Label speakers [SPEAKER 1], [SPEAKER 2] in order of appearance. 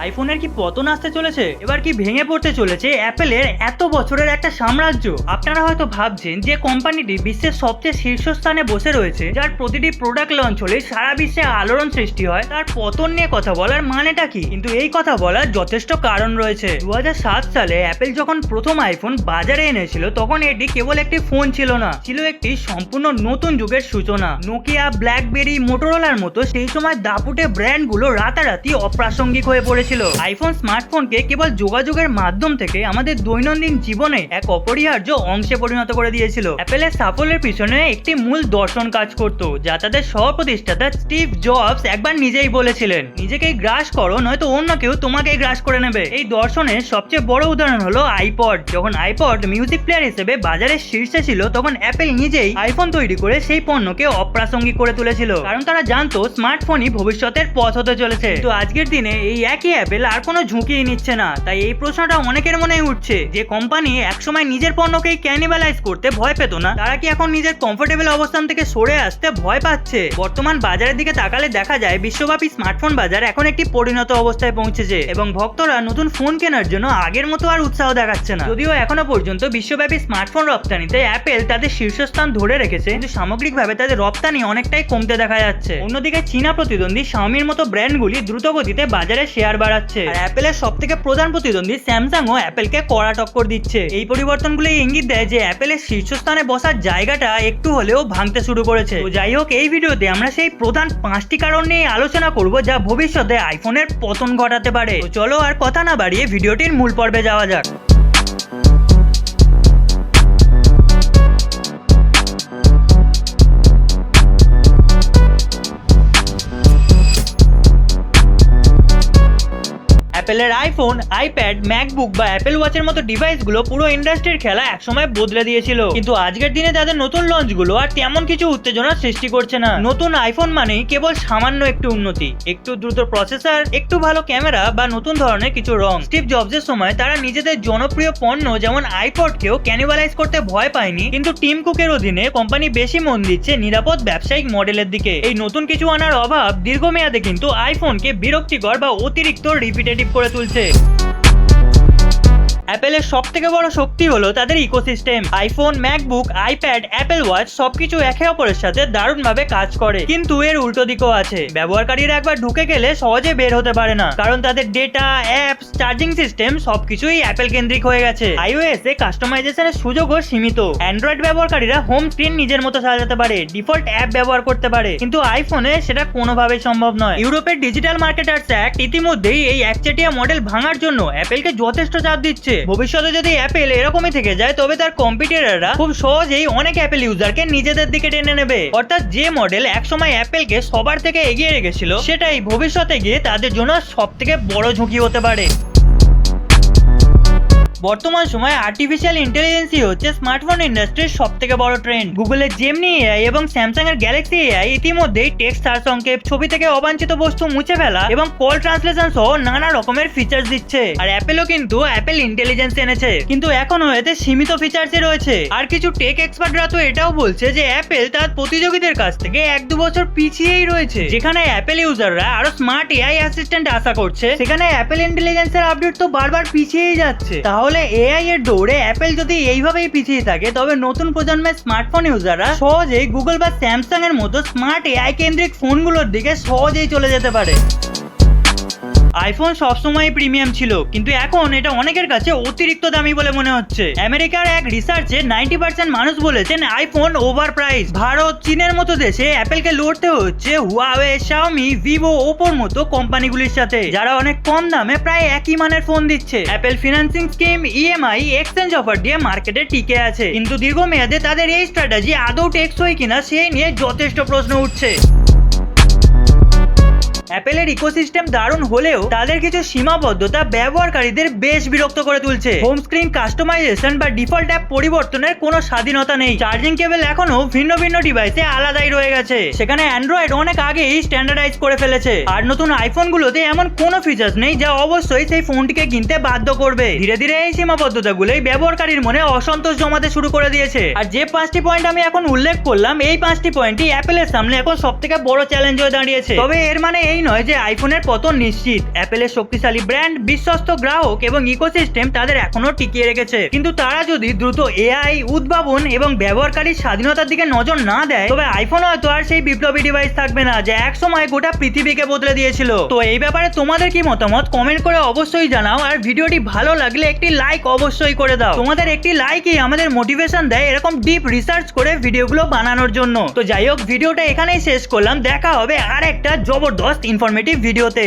[SPEAKER 1] আইফোনের কি পতন আসতে চলেছে? এবার কি ভেঙে পড়তে চলেছে অ্যাপেলের এত বছরের একটা সাম্রাজ্য? আপনারা হয়তো ভাবছেন যে কোম্পানিটি বিশ্বের সবচেয়ে শীর্ষস্থানে বসে রয়েছে, যার প্রতিটি প্রোডাক্ট লঞ্চ হলে সারা বিশ্বে আলোড়ন সৃষ্টি হয়, তার পতন নিয়ে কথা বলার মানেটা কি? কিন্তু এই কথা বলার যথেষ্ট কারণ রয়েছে। দু হাজার সাত সালে অ্যাপেল যখন প্রথম আইফোন বাজারে এনেছিল, তখন এটি কেবল একটি ফোন ছিল না, ছিল একটি সম্পূর্ণ নতুন যুগের সূচনা। নোকিয়া, ব্ল্যাকবেরি, মোটোরোলার মতো সেই সময় দাপুটে ব্র্যান্ডগুলো রাতারাতি অপ্রাসঙ্গিক হয়ে পড়েছিল আইফোন স্মার্টফোনকে কেবল যোগাযোগের মাধ্যম থেকে আমাদের দৈনন্দিন জীবনে এক অপরিহার্য অংশে পরিণত করে দিয়েছিল। অ্যাপেলের সাফল্যের পিছনে একটি মূল দর্শন কাজ করত, যা তাদের সহ প্রতিষ্ঠাতা স্টিভ জবস একবার নিজেই বলেছিলেন, নিজেকেই গ্রাস করো, নয়তো অন্য কেউ তোমাকেই গ্রাস করে নেবে। এই দর্শনের সবচেয়ে বড় উদাহরণ হলো আইপড যখন আইপড মিউজিক প্লেয়ার হিসেবে বাজারের শীর্ষে ছিল, তখন অ্যাপেল নিজেই আইফোন তৈরি করে সেই পণ্যকে অপ্রাসঙ্গিক করে তুলেছিল, কারণ তারা জানতো স্মার্টফোনই ভবিষ্যতের পথ হতে চলেছে। তো আজকের দিনে এই একই অ্যাপেল আর কোনো ঝুঁকি নিচ্ছে না। তাই এই প্রশ্নটা অনেকের মনে উঠছে যে কোম্পানি একসময় নিজের পণ্যকেই ক্যানিবালাইজ করতে ভয় পেত না। তারা কি এখন নিজের কমফোর্টেবল অবস্থান থেকে সরে আসতে ভয় পাচ্ছে? বর্তমান বাজারের দিকে তাকালে দেখা যায় বিশ্বব্যাপী স্মার্টফোন বাজার এখন একটি পরিণত অবস্থায় পৌঁছেছে এবং ভক্তরা নতুন ফোন কেনার জন্য আগের মতো আর উৎসাহ দেখাচ্ছে না। যদিও এখনও পর্যন্ত বিশ্বব্যাপী স্মার্টফোন রপ্তানিতে অ্যাপেল তাদের শীর্ষস্থান ধরে রেখেছে, কিন্তু সামগ্রিকভাবে তাদের রপ্তানি অনেকটাই কমতে দেখা যাচ্ছে। অন্যদিকে চীনা প্রতিদ্বন্দ্বী শাওমির মতো ব্র্যান্ডগুলি দ্রুত গতিতে বাজারে শেয়ার বাড়াচ্ছে। আর অ্যাপেলের সব থেকে প্রধান প্রতিদ্বন্দ্বী স্যামসাং ও অ্যাপেলকে কড়া টক্কর দিচ্ছে। এই পরিবর্তনগুলো ইঙ্গিত দেয় যে অ্যাপেলের শীর্ষস্থানে বসার জায়গাটা একটু হলেও ভাঙতে শুরু করেছে। তো যাই হোক, এই ভিডিওতে আমরা সেই প্রধান পাঁচটি কারণ নিয়ে আলোচনা করব যা ভবিষ্যতে আইফোনের পতন ঘটাতে পারে। তো চলো আর কথা না বাড়িয়ে ভিডিওটির মূল পর্বে যাওয়া যাক। অ্যাপেলের আইফোন আইপ্যাড ম্যাকবুক বা অ্যাপেল ওয়াচের মতো ডিভাইসগুলো পুরো ইন্ডাস্ট্রির খেলা একসময় বদলে দিয়েছিল। কিন্তু আজকের দিনে তাদের নতুন লঞ্চগুলো আর তেমন কিছু উত্তেজনা সৃষ্টি করছে না। নতুন আইফোন মানেই কেবল সামান্য একটু উন্নতি। একটু দ্রুত প্রসেসর একটু ভালো ক্যামেরা বা নতুন ধরনের কিছু রং। স্টিভ জবসের সময় তারা নিজেদের জনপ্রিয় পণ্য যেমন আইপডকেও ক্যানিবালাইজ করতে ভয় পায়নি। কিন্তু টিম কুকের অধীনে কোম্পানি বেশি মন দিচ্ছে নিরাপদ ব্যবসায়িক মডেলের দিকে। এই নতুন কিছু আনার অভাব দীর্ঘমেয়াদে কিন্তু আইফোনকে বিরক্তিকর বা অতিরিক্ত রিপিটেটিভ করে তুলছে। অ্যাপেলের সব থেকে বড় শক্তি হলো তাদের ecosystem iPhone MacBook iPad Apple watch সবকিছু একে অপরের সাথে দারুণভাবে কাজ করে। কিন্তু এর উল্টো দিকও আছে। ব্যবহারকারীরা একবার ঢুকে গেলে সহজে বের হতে পারে না। কারণ তাদের ডেটা অ্যাপস চার্জিং সিস্টেম সবকিছুই অ্যাপেল কেন্দ্রিক হয়ে গেছে। আইওএস এ কাস্টমাইজেশনের সুযোগও সীমিত। অ্যান্ড্রয়েড ব্যবহারকারীরা হোম স্ক্রিন নিজের মতো সাজাতে পারে ডিফল্ট অ্যাপ ব্যবহার করতে পারে। কিন্তু আইফোনে সেটা কোনোভাবেই সম্ভব নয়। ইউরোপের ডিজিটাল মার্কেটার্স অ্যাক্ট ইতিমধ্যেই এই একচেটিয়া মডেল ভাঙার জন্য অ্যাপেলকে যথেষ্ট চাপ দিচ্ছে। ভবিষ্যতে যদি অ্যাপেল এরকমই থেকে যায়, তবে তার কম্পিটিটররা খুব সহজেই অনেক অ্যাপেল ইউজারকে নিজেদের দিকে টেনে নেবে। অর্থাৎ যে মডেল একসময় অ্যাপেলকে সবার থেকে এগিয়ে রেখেছিল, সেটাই ভবিষ্যতে গিয়ে তাদের জন্য সব থেকে বড় ঝুঁকি হতে পারে। বর্তমান সময়ে আর্টিফিশিয়াল ইন্টেলিজেন্সই হচ্ছে স্মার্টফোন ইন্ডাস্ট্রির সব থেকে বড় ট্রেন্ড গুগলের জেমনি এআই এবং স্যামসাং এর গ্যালাক্সি এআই ইতিমধ্যেই টেক্সট সার সংক্ষেপ ছবি থেকে অবাঞ্ছিত বস্তু মুছে ফেলা এবং কল ট্রান্সলেশন সহ নানা রকমের ফিচার্স দিচ্ছে। আর অ্যাপেলও কিন্তু অ্যাপেল ইন্টেলিজেন্স এনেছে। কিন্তু এখনও এতে সীমিত ফিচার্সই রয়েছে। আর কিছু টেক এক্সপার্টরা তো এটাও বলছে যে অ্যাপেল তার প্রতিযোগীদের কাছ থেকে এক দু বছর পিছিয়েই রয়েছে। যেখানে অ্যাপেল ইউজাররা আরও স্মার্ট এআই অ্যাসিস্ট্যান্ট আশা করছে, সেখানে অ্যাপেল ইন্টেলিজেন্সের আপডেট তো বারবার পিছিয়েই যাচ্ছে। তাহলে এআই এর দৌড়ে অ্যাপেল যদি এইভাবেই পিছিয়ে থাকে, তবে নতুন প্রজন্মের স্মার্টফোন ইউজাররা সহজেই গুগল বা স্যামসাং এর মতো স্মার্ট এআই কেন্দ্রিক ফোনগুলোর দিকে সহজেই চলে যেতে পারে। আইফোন সবসময় প্রিমিয়াম ছিল, কিন্তু এখন এটা অনেকের কাছে অতিরিক্ত দামি বলে মনে হচ্ছে। আমেরিকার এক রিসার্চে নাইনটি পার্সেন্ট মানুষ বলেছেন আইফোন ওভার প্রাইস ভারত, চীনের মতো দেশে অ্যাপেলকে লড়তে হচ্ছে হুয়াওয়ে শাওমি ভিভো ওপোর মতো কোম্পানিগুলির সাথে, যারা অনেক কম দামে প্রায় একই মানের ফোন দিচ্ছে। Apple financing scheme EMI exchange offer দিয়ে মার্কেটে টিকে আছে। কিন্তু দীর্ঘমেয়াদে তাদের এই স্ট্র্যাটেজি আদৌ টেকসই কিনা, সেই নিয়ে যথেষ্ট প্রশ্ন উঠছে। অ্যাপেলের ইকোসিস্টেম দারুণ হলেও তাদের কিছু সীমাবদ্ধতা ব্যবহারকারীদের বেশ বিরক্ত করে তুলছে। হোম স্ক্রিন কাস্টমাইজেশন বা ডিফল্ট অ্যাপ পরিবর্তনের কোনো স্বাধীনতা নেই। চার্জিং কেবল এখনও ভিন্ন ভিন্ন ডিভাইসে আলাদাই রয়ে গেছে। সেখানে অ্যান্ড্রয়েড অনেক আগেই স্ট্যান্ডার্ডাইজ করে ফেলেছে। আর নতুন আইফোনগুলোতে এমন কোনো ফিচার্স নেই যা অবশ্যই সেই ফোনটিকে কিনতে বাধ্য করবে। ধীরে ধীরে এই সীমাবদ্ধতাগুলোই ব্যবহারকারীর মনে অসন্তোষ জমাতে শুরু করে দিয়েছে। আর যে পাঁচটি পয়েন্ট আমি এখন উল্লেখ করলাম, এই পাঁচটি পয়েন্টই অ্যাপেলের সামনে এখন সব থেকে বড় চ্যালেঞ্জ হয়ে দাঁড়িয়েছে। তবে এর মানে এই নয় যে আইফোনের পতন নিশ্চিত। অ্যাপেলের শক্তিশালী ব্র্যান্ড, বিশ্বস্ত গ্রাহক এবং ইকোসিস্টেম তাদের এখনও টিকিয়ে রেখেছে। কিন্তু তারা যদি দ্রুত এআই উদ্ভাবন এবং ব্যবহারকারীর স্বাধীনতার দিকে নজর না দেয়, তবে আইফোন হয়তো আর সেই বিপ্লবী ডিভাইস থাকবে না যে এক সময় গোটা পৃথিবীকে বদলে দিয়েছিল। তো এই ব্যাপারে তোমাদের কি মতামত? কমেন্ট করে অবশ্যই জানাও, আর ভিডিওটি ভালো লাগলে একটি লাইক অবশ্যই করে দাও। তোমাদের একটি লাইকই আমাদের মোটিভেশন দেয় এরকম ডিপ রিসার্চ করে ভিডিওগুলো বানানোর জন্য। তো যাই হোক, ভিডিওটা এখানেই শেষ করলাম। দেখা হবে আর একটা জবরদস্ত ইনফরমেটিভ ভিডিওতে।